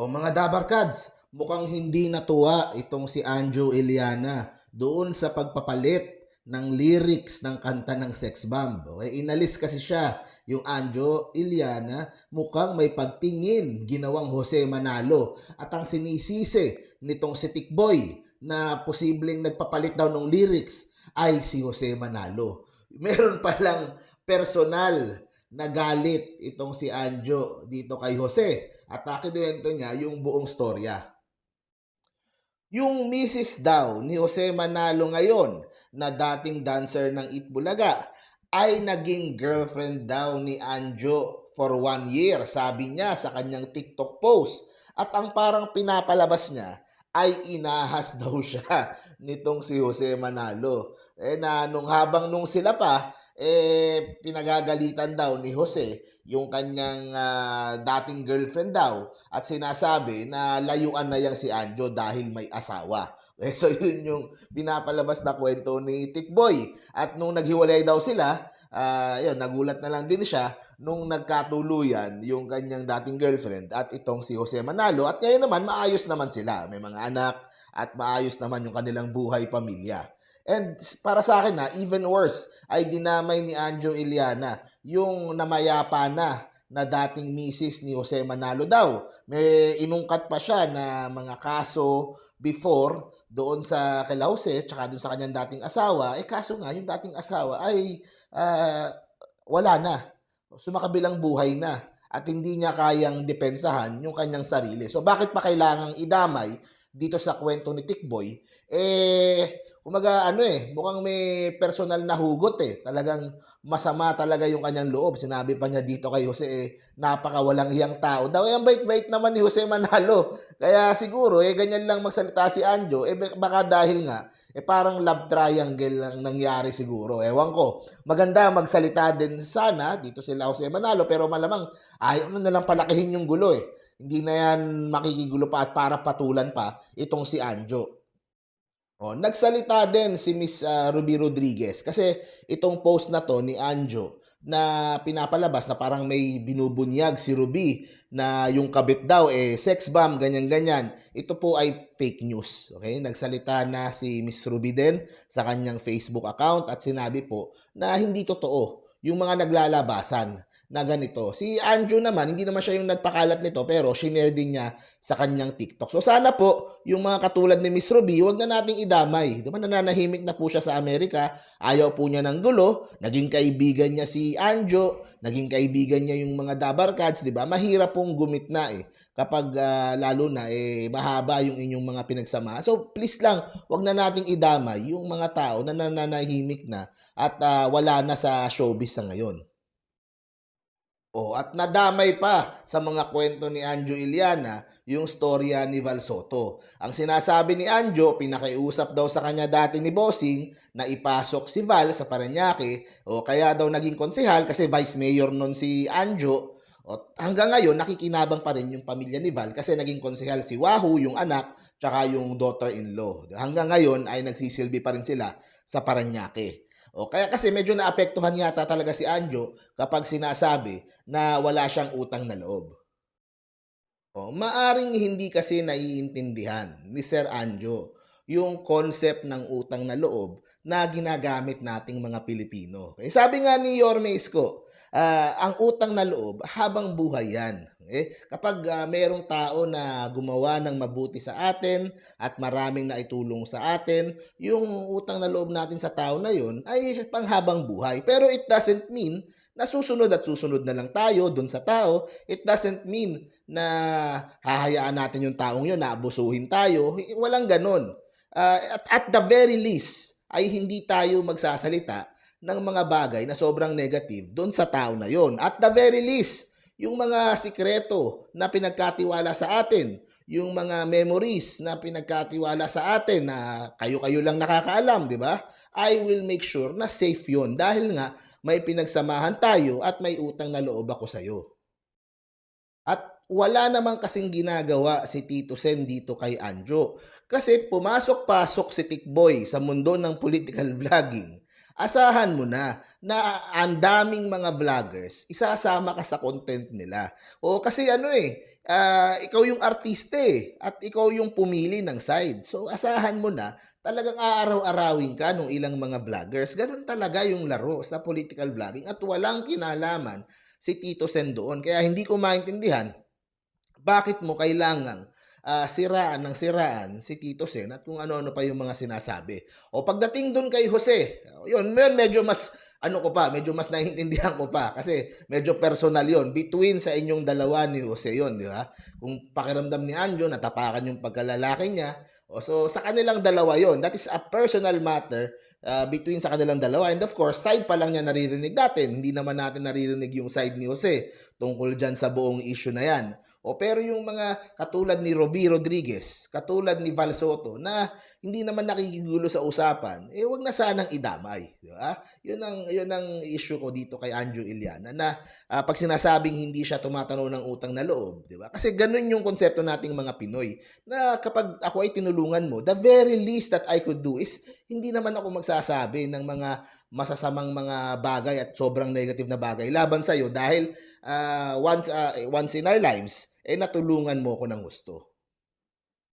O mga Dabarkads, mukhang hindi natuwa itong si Anjo Eliana doon sa pagpapalit ng lyrics ng kanta ng Sex Bomb. Okay, inalis kasi siya yung Anjo Eliana mukhang may pagtingin ginawang Jose Manalo at ang sinisisi nitong si Tikboy na posibleng nagpapalit daw ng lyrics ay si Jose Manalo. Meron palang personal na galit itong si Anjo dito kay Jose at nakinuwento niya yung buong storya. Yung misis daw ni Jose Manalo ngayon na dating dancer ng Itbulaga ay naging girlfriend daw ni Anjo for one year, sabi niya sa kanyang TikTok post. At ang parang pinapalabas niya ay inahas daw siya nitong si Jose Manalo. Eh na nung habang nung sila pa, eh pinagagalitan daw ni Jose yung kanyang ah, dating girlfriend daw at sinasabi na layuan na yang si Anjo dahil may asawa. Eh, so yun yung pinapalabas na kwento ni Tikboy. At nung naghiwalay daw sila, ah, yun, nagulat na lang din siya nung nagkatuluyan yung kanyang dating girlfriend at itong si Jose Manalo. At ngayon naman, maayos naman sila. May mga anak at maayos naman yung kanilang buhay pamilya. And para sa akin na, even worse, ay dinamay ni Anjo Iliana yung namayapa na na dating misis ni Jose Manalo daw. May inungkat pa siya na mga kaso before doon sa kay Jose tsaka doon sa kanyang dating asawa. Eh kaso nga, yung dating asawa ay ah, wala na. Sumakabilang buhay na at hindi niya kayang depensahan yung kanyang sarili. So bakit pa kailangang idamay dito sa kwento ni Tikboy? Eh, kumaga ano eh, mukhang may personal na hugot eh. Talagang masama talaga yung kanyang loob. Sinabi pa niya dito kay Jose, eh, napaka walang iyang tao. Daw, eh, ang bait-bait naman ni Jose Manalo. Kaya siguro, eh, ganyan lang magsalita si Anjo. Eh, baka dahil nga, eh, parang love triangle lang nangyari siguro. Ewan ko. Maganda magsalita din sana dito sila Jose Manalo, pero malamang ayaw na nalang palakihin yung gulo eh. Hindi na yan makikigulo pa at para patulan pa itong si Anjo. Oh, nagsalita din si Miss ah, Ruby Rodriguez kasi itong post na to ni Anjo na pinapalabas na parang may binubunyag si Ruby na yung kabit daw eh sex bomb ganyan ganyan. Ito po ay fake news. Okay? Nagsalita na si Miss Ruby din sa kanyang Facebook account at sinabi po na hindi totoo yung mga naglalabasan na ganito. Si Anjo naman, hindi naman siya yung nagpakalat nito pero shinare din niya sa kanyang TikTok. So sana po, yung mga katulad ni Miss Ruby, wag na nating idamay. Di nananahimik na po siya sa Amerika, ayaw po niya ng gulo, naging kaibigan niya si Anjo, naging kaibigan niya yung mga Dabarkads, di ba? Mahirap pong gumit na eh. Kapag ah, lalo na eh mahaba yung inyong mga pinagsama. So please lang, wag na nating idamay yung mga tao na nananahimik na at ah, wala na sa showbiz sa ngayon. Oh, at nadamay pa sa mga kwento ni Anjo Iliana yung storya ni Val Soto. Ang sinasabi ni Anjo, pinakiusap daw sa kanya dati ni Bossing na ipasok si Val sa Paranaque o kaya daw naging konsehal kasi vice mayor nun si Anjo. O, hanggang ngayon, nakikinabang pa rin yung pamilya ni Val kasi naging konsehal si Wahoo, yung anak, tsaka yung daughter-in-law. Hanggang ngayon ay nagsisilbi pa rin sila sa Paranaque. O kaya kasi medyo naapektuhan yata talaga si Anjo kapag sinasabi na wala siyang utang na loob. O, maaring hindi kasi naiintindihan ni Sir Anjo yung concept ng utang na loob na ginagamit nating mga Pilipino. Sabi nga ni Yorme Isko, ah, ang utang na loob habang buhay yan. Okay? Kapag ah, merong tao na gumawa ng mabuti sa atin at maraming naitulong sa atin, yung utang na loob natin sa tao na yun ay panghabang buhay. Pero it doesn't mean na susunod at susunod na lang tayo dun sa tao. It doesn't mean na hahayaan natin yung taong yun na abusuhin tayo. Walang ganon. Ah, at, at the very least, ay hindi tayo magsasalita ng mga bagay na sobrang negative doon sa tao na yon. At the very least, yung mga sikreto na pinagkatiwala sa atin, yung mga memories na pinagkatiwala sa atin na kayo-kayo lang nakakaalam, di ba? I will make sure na safe yon dahil nga may pinagsamahan tayo at may utang na loob ako sa'yo. At wala naman kasing ginagawa si Tito Sen dito kay Anjo. Kasi pumasok-pasok si Tikboy sa mundo ng political vlogging. Asahan mo na na ang daming mga vloggers, isasama ka sa content nila. O kasi ano eh, ah, ikaw yung artista eh, at ikaw yung pumili ng side. So asahan mo na talagang aaraw-arawin ka nung ilang mga vloggers. Ganun talaga yung laro sa political vlogging at walang kinalaman si Tito Sen doon. Kaya hindi ko maintindihan bakit mo kailangang ah, siraan ng siraan si Tito Sen at kung ano-ano pa yung mga sinasabi. O pagdating doon kay Jose, yun, yun medyo mas ano ko pa, medyo mas naiintindihan ko pa kasi medyo personal yon between sa inyong dalawa ni Jose yon, di ba? Kung pakiramdam ni Anjo natapakan yung pagkalalaki niya, o so sa kanilang dalawa yon, that is a personal matter uh, between sa kanilang dalawa. And of course, side pa lang niya naririnig natin. Hindi naman natin naririnig yung side ni Jose tungkol dyan sa buong issue na yan. O pero yung mga katulad ni Roby Rodriguez, katulad ni Val Soto na hindi naman nakikigulo sa usapan, eh wag na sanang idamay, di ba? Yun ang yun ang issue ko dito kay Anjo Iliana na ah, pag sinasabing hindi siya tumatanaw ng utang na loob, di ba? Kasi ganun yung konsepto nating mga Pinoy na kapag ako ay tinulungan mo, the very least that I could do is hindi naman ako magsasabi ng mga masasamang mga bagay at sobrang negative na bagay laban sa iyo dahil ah, once ah, once in our lives eh natulungan mo ko ng gusto.